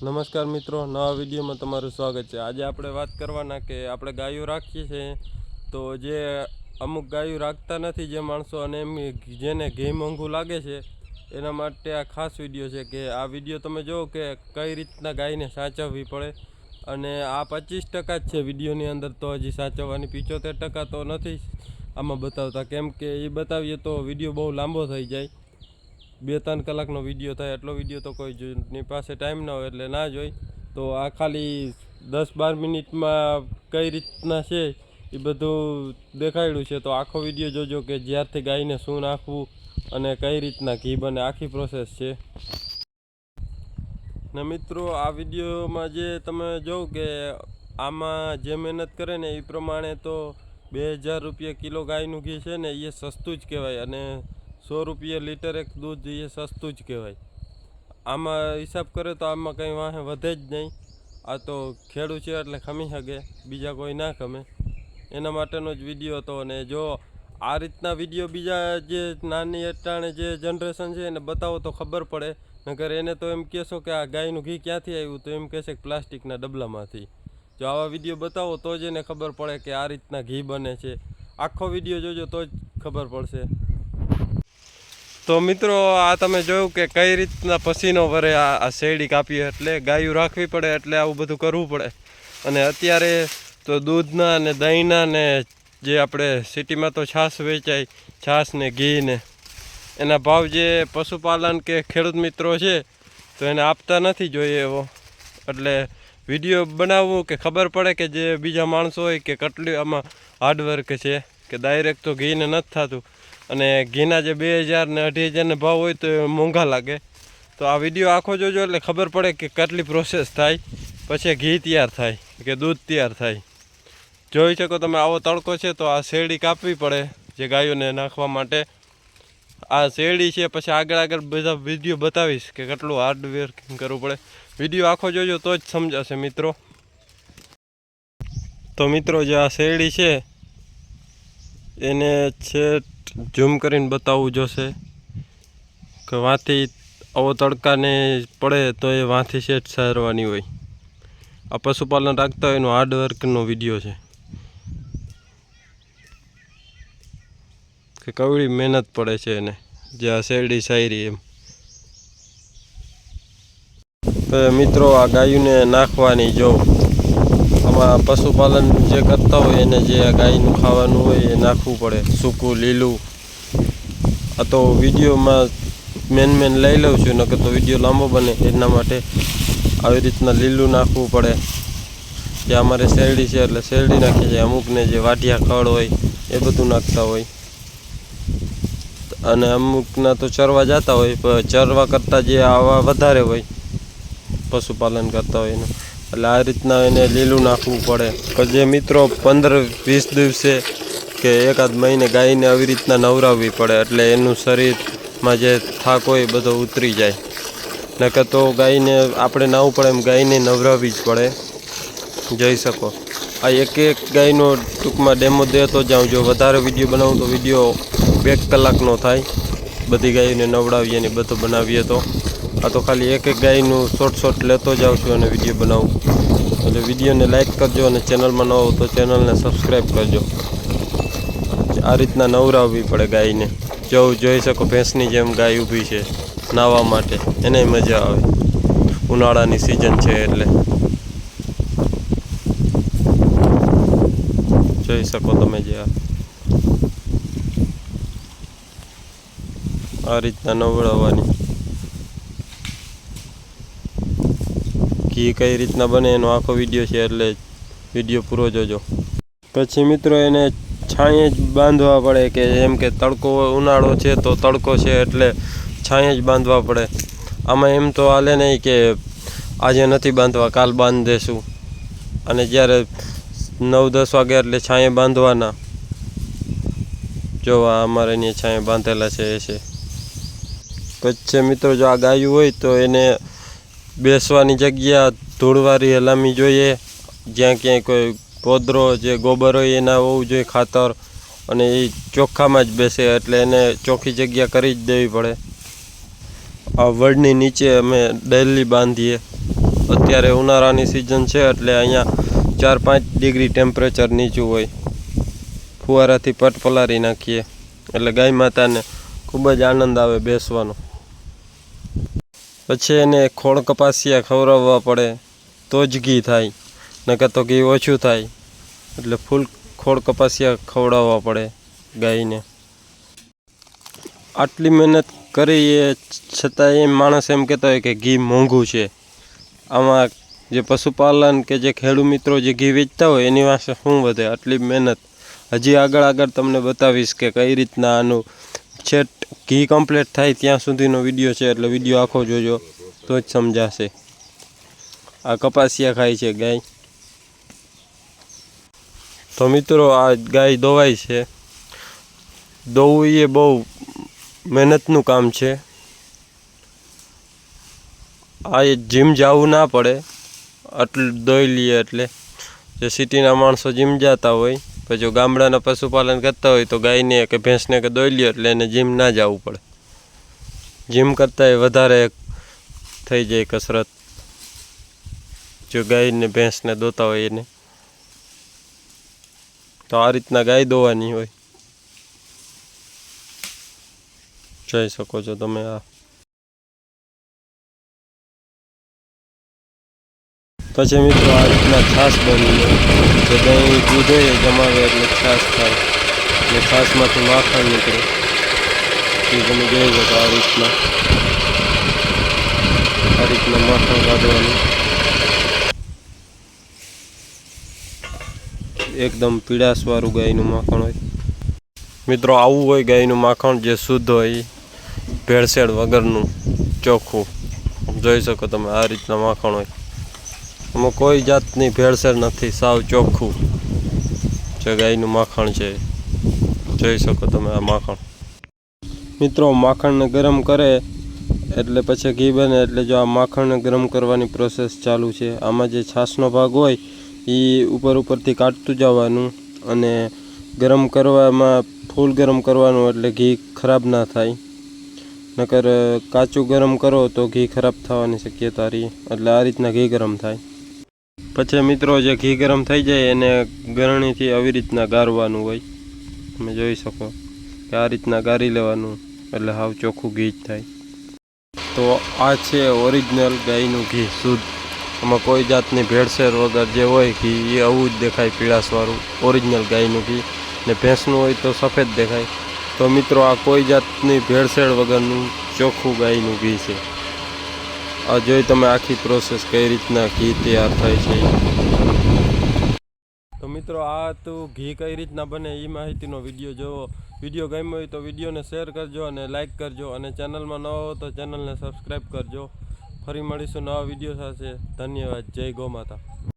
નમસ્કાર મિત્રો, નવા વિડીયોમાં તમારું સ્વાગત છે. આજે આપણે વાત કરવાના કે આપણે ગાયો રાખીએ છીએ. તો જે અમુક ગાયો રાખતા નથી જે માણસો અને એમ જેને ઘી મોંઘું લાગે છે, એના માટે આ ખાસ વીડિયો છે કે આ વીડિયો તમે જુઓ કે કઈ રીતના ગાયને સાચવવી પડે. અને આ પચીસ ટકા જ છે વિડીયોની અંદર, તો હજી સાચવવાની પિચોતેર ટકા તો નથી આમાં બતાવતા. કેમ કે એ બતાવીએ તો વીડિયો બહુ લાંબો થઈ જાય. બે ત્રણ કલાકનો વીડિયો થાય, એટલો વીડિયો તો કોઈ જો- પાસે ટાઈમ ના હોય એટલે ના જોઈ. તો આ ખાલી દસ બાર મિનિટમાં કઈ રીતના છે એ બધું દેખાડ્યું છે. તો આખો વીડિયો જોજો કે જ્યારથી ગાયને શું નાખવું અને કઈ રીતના ઘી બને. આખી પ્રોસેસ છે. ને મિત્રો, આ વિડીયોમાં જે તમે જોવ કે આમાં જે મહેનત કરે ને એ પ્રમાણે તો બે હજાર રૂપિયા કિલો ગાયનું ઘી છે ને, એ સસ્તું જ કહેવાય. અને સો રૂપિયા લીટર એક દૂધ એ સસ્તું જ કહેવાય. આમાં હિસાબ કરે તો આમાં કંઈ વાંહે વધે જ નહીં. આ તો ખેડૂત છે એટલે ખમી શકે, બીજા કોઈ ના ખમે. એના માટેનો જ વીડિયો હતો અને જો આ રીતના વીડિયો બીજા જે નાની અટાણે જે જનરેશન છે એને બતાવો તો ખબર પડે. નકર એને તો એમ કહેશો કે આ ગાયનું ઘી ક્યાંથી આવ્યું? તો એમ કહેશે કે પ્લાસ્ટિકના ડબલામાંથી. જો આવા વીડિયો બતાવો તો જ એને ખબર પડે કે આ રીતના ઘી બને છે. આખો વીડિયો જોજો તો જ ખબર પડશે. તો મિત્રો, આ તમે જોયું કે કઈ રીતના પસીનો આ આ શેરડી કાપીએ એટલે ગાયું રાખવી પડે, એટલે આવું બધું કરવું પડે. અને અત્યારે તો દૂધના ને દહીંના ને જે આપણે સિટીમાં તો છાશ વેચાય, છાશ ને ઘી ને, એના ભાવ જે પશુપાલન કે ખેડૂત મિત્રો છે, તો એને આપતા નથી જોઈએ એવો. એટલે વીડિયો બનાવવું કે ખબર પડે કે જે બીજા માણસો હોય કે કેટલી આમાં હાર્ડવર્ક છે, કે ડાયરેક્ટ તો ઘીને નથી થતું. અને ઘીના જે બે હજાર ને અઢી હજારને ભાવ હોય તો મોંઘા લાગે. તો આ વીડિયો આખો જોજો એટલે ખબર પડે કે કેટલી પ્રોસેસ થાય. પછી ઘી તૈયાર થાય કે દૂધ તૈયાર થાય. જોઈ શકો તમે આવો તડકો છે તો આ શેરડી કાપવી પડે જે ગાયોને નાખવા માટે. આ શેરડી છે, પછી આગળ આગળ બધા વીડિયો બતાવીશ કે કેટલું હાર્ડવેર કરવું પડે. વીડિયો આખો જોજો તો જ સમજાશે મિત્રો. તો મિત્રો, જે આ શેરડી છે એને છેટ ઝૂમ કરીને બતાવવું જોશે કે વાંથી આવો તડકાને પડે તો એ વાંથી શેઠ સારવાની હોય. આ પશુપાલન રાખતા હોય એનો હાર્ડવર્કનો વીડિયો છે. કે કવડી મહેનત પડે છે એને, જે આ શેરડી શાયરી એમ. મિત્રો આ ગાયુંને નાખવાની જો આમાં પશુપાલન જે કરતા હોય એને જે આ ગાયનું ખાવાનું હોય એ નાખવું પડે. સૂકું, લીલું. આ તો વિડીયોમાં મેન મેન લઈ લઉં છું, નકર તો વીડિયો લાંબો બને. એના માટે આવી રીતના લીલું નાખવું પડે. જે અમારે શેરડી છે, એટલે શેરડી નાખીએ છીએ. અમુકને જે વાઢિયા ખડ હોય, એ બધું નાખતા હોય. અને અમુકના તો ચરવા જતા હોય ચરવા કરતાં જે આવા વધારે હોય, પશુપાલન કરતા હોય એનું. એટલે આ રીતના એને લીલું નાખવું પડે. કે જે મિત્રો પંદર, વીસ દિવસે કે એકાદ મહિને ગાયને આવી રીતના નવરાવવી પડે, એટલે એનું શરીરમાં જે થાક હોય બધો ઉતરી જાય. નકર તો ગાયને, આપણે નાવું પડે એમ ગાયને નવરાવવી જ પડે. જઈ શકો. આ એક એક ગાયનો ટૂંકમાં ડેમો દેતો જાઉં જો વધારે વીડિયો બનાવું તો વીડિયો બે કલાકનો થાય. બધી ગાયોને નવડાવીએ ને બધો બનાવીએ તો. આ તો ખાલી એક એક ગાયનું શોર્ટ શોર્ટ લેતો જાઉં છું અને વીડિયો બનાવું. એટલે વિડીયોને લાઇક કરજો અને ચેનલમાં ન હોવ તો ચેનલને સબસ્ક્રાઈબ કરજો. આ રીતના નવરાવવી પડે ગાયને. જો જોઈ શકો ભેંસની જેમ ગાય ઊભી છે નાહવા માટે. એને મજા આવે. ઉનાળાની સિઝન છે એટલે. જોઈ શકો તમે જે આ. રીતના નવડાવવાની ઘી કઈ રીતના બને એનો આખો વીડિયો છે એટલે વીડિયો પૂરો જોજો. પછી મિત્રો એને છાંયે જ બાંધવા પડે કે એમ કે તડકો ઉનાળો છે તો તડકો છે એટલે છાંયે જ બાંધવા પડે. આમાં એમ તો હાલે નહીં કે આજે નથી બાંધવા, કાલ બાંધ દેશું અને જ્યારે નવ દસ વાગે એટલે છાંયે બાંધવાના. જો આ અમારે અહીંયા છાંયે બાંધેલા છે એ છે. પછી મિત્રો જો આ ગાયું હોય તો એને બેસવાની જગ્યા ધૂળવાળી હલામી જોઈએ. જ્યાં ક્યાંય કોઈ પોદરો જે ગોબર હોય એના હોવું જોઈએ ખાતર. અને એ ચોખ્ખામાં જ બેસે એટલે એને ચોખ્ખી જગ્યા કરી જ દેવી પડે. આ વડની નીચે અમે ડેલી બાંધીએ. અત્યારે ઉનાળાની સિઝન છે એટલે અહીંયા ચાર પાંચ ડિગ્રી ટેમ્પરેચર નીચું હોય. ફુવારાથી પટ પલારી નાખીએ. એટલે ગાય માતાને ખૂબ જ આનંદ આવે બેસવાનો. પછી એને ખોળ કપાસિયા ખવડાવવા પડે, તો જ ઘી થાય. નકર તો ઘી ઓછું થાય. એટલે ફૂલ ખોળ કપાસિયા ખવડાવવા પડે ગાયને. આટલી મહેનત કરી એ છતાં એ માણસ એમ કહેતો હોય કે ઘી મોંઘું છે. આમાં જે પશુપાલન કે જે ખેડૂત મિત્રો જે ઘી વેચતા હોય એની પાસે શું વધે? આટલી મહેનત. હજી આગળ આગળ તમને બતાવીશ કે કઈ રીતના આનું છેટ ઘી કમ્પ્લીટ થાય ત્યાં સુધીનો વીડિયો છે, એટલે વીડિયો આખો જોજો, તો જ સમજાશે. આ કપાસિયા ખાય છે ગાય. તો મિત્રો, આ ગાય દોવાય છે. દોવું એ બહુ મહેનતનું કામ છે. આ જીમ જવું ના પડે. આટલું દોઈ લઈએ એટલે. જે સિટીના માણસો જીમ જતા હોય પછી જો ગામડાના પશુપાલન કરતા હોય તો ગાયને કે ભેંસને કે દોઈ લ્યો એટલે એને જીમ ના જવું પડે. જીમ કરતાં વધારે થઈ જાય કસરત. જો ગાયને ભેંસને દોતા હોય એને. તો આ રીતના ગાય દોવાની હોય. જોઈ શકો છો તમે આ. પછી મિત્રો આ રીતના છાશ બની જે દહીં, દૂધ જમાવે એટલે છાશ થાય. એટલે છાશમાંથી માખણ નીકળે. એ તમે જોઈ શકો આ રીતના. આ રીતના માખણ કાઢવાનું. એકદમ પીળાશવાળું ગાયનું માખણ હોય. મિત્રો આવું હોય ગાયનું માખણ જે શુદ્ધ હોય ભેળસેળ વગરનું ચોખ્ખું. જોઈ શકો તમે આ રીતના માખણ હોય. એમાં કોઈ જાતની ભેળસેળ નથી. સાવ ચોખ્ખું. જે ગાયનું માખણ છે. જોઈ શકો તમે આ માખણ. મિત્રો, માખણને ગરમ કરે એટલે પછી ઘી બને એટલે જો આ માખણને ગરમ કરવાની પ્રોસેસ ચાલુ છે. આમાં જે છાશનો ભાગ હોય એ ઉપર ઉપરથી કાઢતું જવાનું અને ગરમ કરવામાં, ફૂલ ગરમ કરવાનું એટલે ઘી ખરાબ ના થાય. નકર કાચું ગરમ કરો તો ઘી ખરાબ થવાની શક્યતા રહી. એટલે આ રીતના ઘી ગરમ થાય. પછી મિત્રો જે ઘી ગરમ થઈ જાય એને ગરણીથી આવી રીતના ગારવાનું હોય. તમે જોઈ શકો કે આ રીતના ગારી લેવાનું, એટલે હાવ ચોખ્ખું ઘી જ થાય. તો આ છે ઓરિજિનલ ગાયનું ઘી, શુદ્ધ. આમાં કોઈ જાતની ભેળસેળ વગર જે હોય ઘી, એ આવું જ દેખાય પીળાશવાળું ઓરિજિનલ ગાયનું ઘી. ને ભેંસનું હોય તો સફેદ દેખાય. તો મિત્રો આ કોઈ જાતની ભેળસેળ વગરનું ચોખ્ખું ગાયનું ઘી છે. આ જોઈ તમે આખી પ્રોસેસ કઈ રીતના, ઘી તૈયાર થાય છે? તો મિત્રો, આ તો ઘી કઈ રીતના બને એ માહિતીનો વીડિયો જોવો. વીડિયો ગમ્યો હોય તો વિડીયોને શેર કરજો અને લાઇક કરજો. અને ચેનલમાં ન હો તો ચેનલને સબસ્ક્રાઈબ કરજો. ફરી મળીશું નવા વીડિયો સાથે. ધન્યવાદ. જય ગૌ માતા